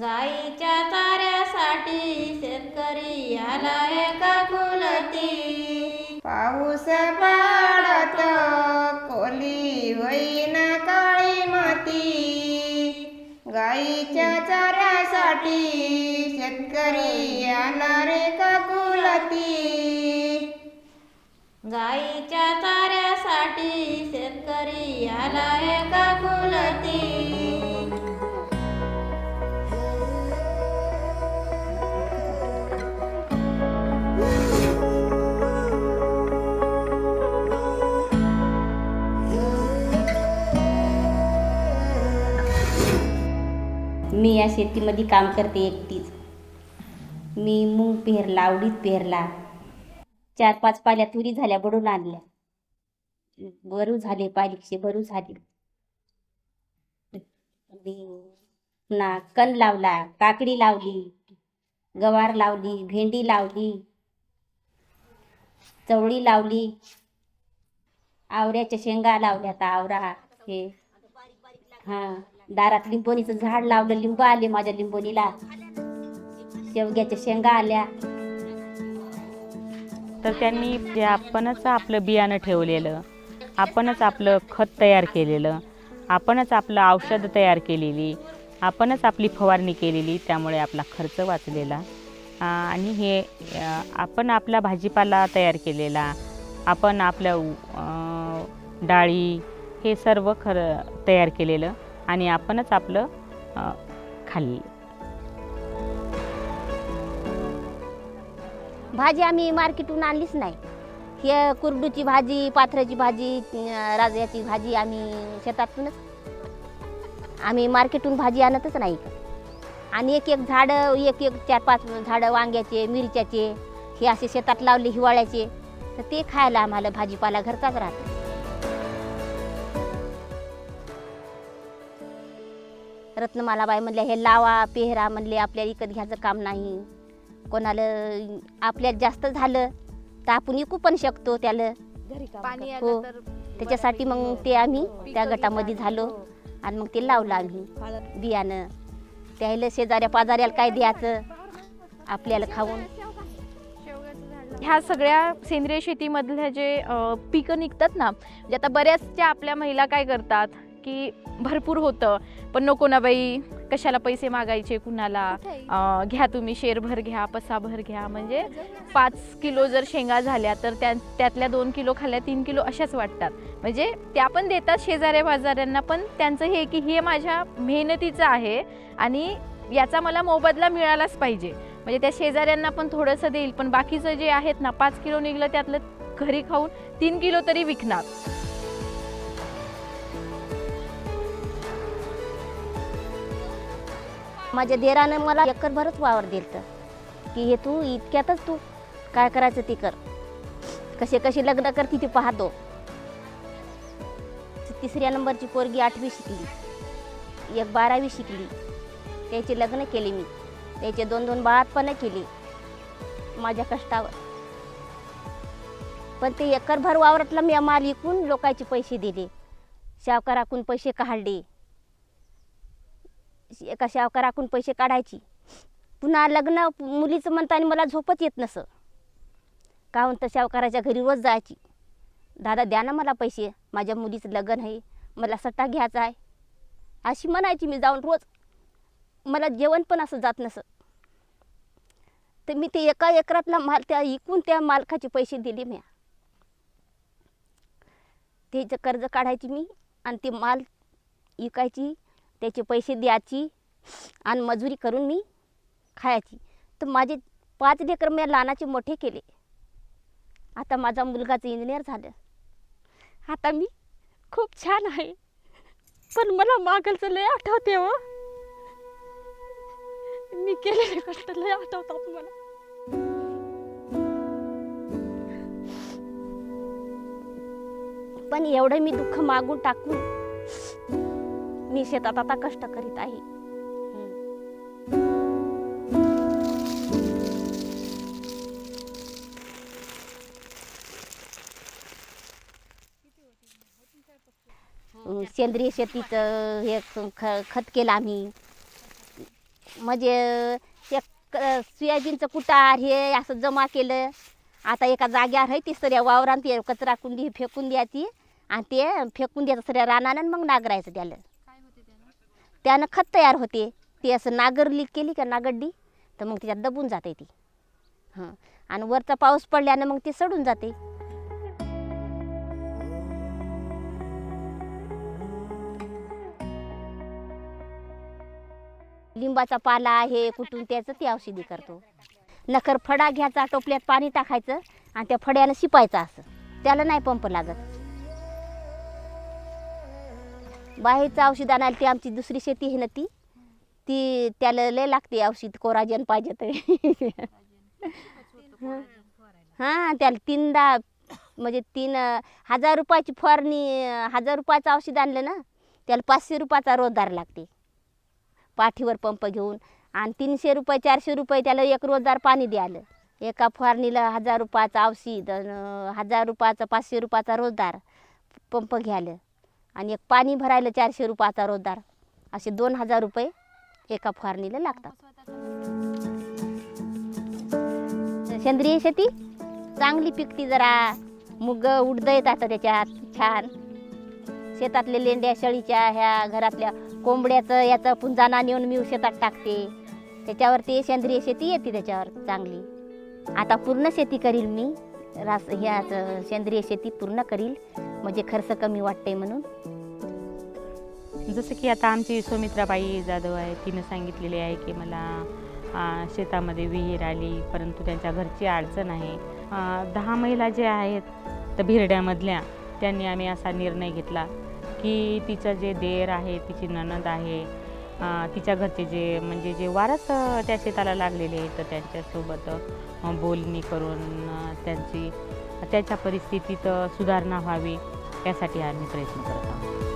गाईच्या चाऱ्यासाठी शेतकरी आलाय का कुलती पाऊस पाडत कोली होईन काळी माती. गाईच्या चाऱ्यासाठी शेतकरी येणार का कुलती गाईच्या चाऱ्यासाठी शेतकरी आलाय का कुलती मी या शेतीमध्ये काम करते एकटीच. मी मूग पेरला आवडीत पेरला. चार पाच पाल्या तुरी झाल्या बडून आणल्या. बरू झाले पालिकशे बरू झाले. ना कण लावला काकडी लावली गवार लावली भेंडी लावली चवळी लावली. आवऱ्याच्या शेंगा लावल्या आता आवरा हे. हा. दारात लिंबोणीचं झाड लावलं लिंब आले माझ्या लिंबोणीला. शेवग्याच्या शेंगा आल्या. तर त्यांनी ते आपणच आपलं बियाणं ठेवलेलं आपणच आपलं खत तयार केलेलं आपणच आपलं औषध तयार केलेली आपणच आपली फवारणी केलेली त्यामुळे आपला खर्च वाचलेला. आणि हे आपण आपला भाजीपाला तयार केलेला आपण आपल्या डाळी हे सर्व खरं तयार केलेलं. आणि आपणच आपलं खाल्ली. भाजी आम्ही मार्केटहून आणलीच नाही. हे कुरडूची भाजी पाथऱ्याची भाजी अं, राजयाची भाजी आम्ही शेतातूनच आम्ही मार्केटहून भाजी आणतच नाही आणि एक एक झाडं एक एक चार पाच झाडं वांग्याचे मिरच्याचे हे असे शेतात लावले हिवाळ्याचे तर ते खायला आम्हाला भाजीपाला घरचाच राहतो. रत्नमालाबाई म्हणल्या हे लावा पेहरा म्हणले आपल्याला विकत घ्यायचं काम नाही. कोणाला आपल्याला जास्त झालं तर आपण विकू पण शकतो त्याला. पाणी हो आलं तर त्याच्यासाठी मग ते आम्ही त्या गटामध्ये झालो. आणि मग ते लावलं आम्ही. बियाणं. त्याला शेजाऱ्या पाजाऱ्याला काय द्यायचं? आपल्याला खाऊन. ह्या सगळ्या सेंद्रिय शेतीमधल्या जे पिकं निघतात ना म्हणजे आता बऱ्याचशा आपल्या महिला काय करतात? की भरपूर होतं. पण नको ना बाई कशाला पैसे मागायचे कुणाला? अ, घ्या तुम्ही शेरभर घ्या पसाभर घ्या. म्हणजे पाच किलो जर शेंगा झाल्या तर त्या त्यातल्या दोन किलो खाल्ल्या तीन किलो अशाच वाटतात. म्हणजे त्या पण देतात शेजाऱ्या बाजाऱ्यांना पण त्यांचं हे की हे माझ्या मेहनतीचं आहे आणि याचा मला मोबदला मिळालाच पाहिजे. म्हणजे त्या शेजाऱ्यांना पण थोडंसं देईल पण बाकीचं जे आहेत ना पाच किलो निघलं त्यातलं घरी खाऊन तीन किलो तरी विकणार. माझ्या देरानं मला एकरभरच वावर दिलं की हे तू इतक्यातच तू काय करायचं ते कर. कसे कसे लग्न करते ते पाहतो. तिसऱ्या नंबरची पोरगी आठवी शिकली. एक बारावी शिकली. त्याचे लग्न केले मी. त्याचे दोन दोन बाळातपणं केली. माझ्या कष्टावर. पण ते एकरभर वावरातला मी माल विकून लोकांचे पैसे दिले. सावकाराकून पैसे काढले. एका सावकाराकून पैसे काढायची. पुन्हा लग्न मुलीचं म्हणताना मला झोपच येत नसं. का म्हणतं सावकाराच्या घरी रोज जायची. दादा द्या ना मला पैसे. माझ्या मुलीचं लग्न आहे. मला सट्टा घ्यायचा आहे. अशी म्हणायची मी जाऊन रोज. मला जेवण पण असं जात नसं. तर मी ते एका एकरातला माल त्या इकून त्या मालकाचे पैसे दिले म्या. त्याचं कर्ज काढायची मी आणि ते माल विकायची. त्याचे पैसे द्यायची आणि मजुरी करून मी खायची. तर माझे पाच लेकर मी लहानाचे मोठे केले. आता माझा मुलगाचं इंजिनियर झालं. आता मी खूप छान आहे. पण मला मागलचं लय आठवते हो. मी केलेले कष्ट लय आठवतात मला. पण एवढं मी दुःख मागून टाकून मी शेतात आता कष्ट करीत आहे. सेंद्रिय शेतीचं हे ख- खत केलं आम्ही. म्हणजे ते सोयाबीनचं कुटार हे असं जमा केलं. आता एका जाग्यावर आहे ती सऱ्या वावरात ते कचरा कुंडी फेकून द्यायची आणि ते फेकून द्यायचं सऱ्या रानानं मग नागरायचं त्याला. त्यानं खत तयार होते. ती असं नागरली केली का नागड्डी तर मग त्याच्यात दबून जाते ती. हां. आणि वरचा पाऊस पडल्यानं मग ती सडून जाते. लिंबाचा पाला आहे कुठून त्याचं ते औषधी करतो. नखर फडा घ्यायचा टोपल्यात पाणी टाकायचं आणि त्या फड्यानं शिपायचं असं. त्याला नाही पंप लागत. बाहेरचं औषध आणायला ती आमची दुसरी शेती आहे ना ती ती त्याला लय लागते औषध कोराजन पाहिजे तर. हां त्याला तीनदा म्हणजे तीन हजार रुपयाची फवारणी हजार रुपयाचं औषध आणलं ना त्याला पाचशे रुपयाचा रोजदार लागते. पाठीवर पंप घेऊन आणि तीनशे रुपये चारशे रुपये त्याला एक रोजदार पाणी द्यायला. एका फवारणीला हजार रुपयाचं औषध हजार रुपयाचा पाचशे रुपयाचा रोजदार पंप घ्यायला. आणि एक पाणी भरायला चारशे रुपयाचा रोजदार. असे दोन हजार रुपये एका फवारणीला लागतात. सेंद्रिय शेती चांगली पिकती जरा. मुग उडद येतात त्याच्यात छान. शेतातले लेंड्या शेळीच्या ह्या घरातल्या कोंबड्याचं याचं पुंजाना नेऊन मी शेतात टाकते. त्याच्यावर ते सेंद्रिय शेती येते त्याच्यावर चांगली. आता पूर्ण शेती करील मी. रास ह्याचं सेंद्रिय शेती पूर्ण करील. म्हणजे खर्च कमी वाटते म्हणून? जसं की आता आमची सुमित्राबाई जाधव आहे तिनं सांगितलेले आहे की मला शेतामध्ये विहीर आली परंतु त्यांच्या घरची अडचण आहे. दहा महिला जे आहेत तर भिरड्यामधल्या त्यांनी आम्ही असा निर्णय घेतला की तिचं जे देर आहे तिची ननद आहे तिच्या घरचे जे म्हणजे जे वारस त्या शेताला लागलेले आहेत तर त्यांच्यासोबत बोलणी करून त्यांची त्याच्या परिस्थितीत सुधारणा व्हावी. यासाठी आम्ही प्रयत्न करत आहोत.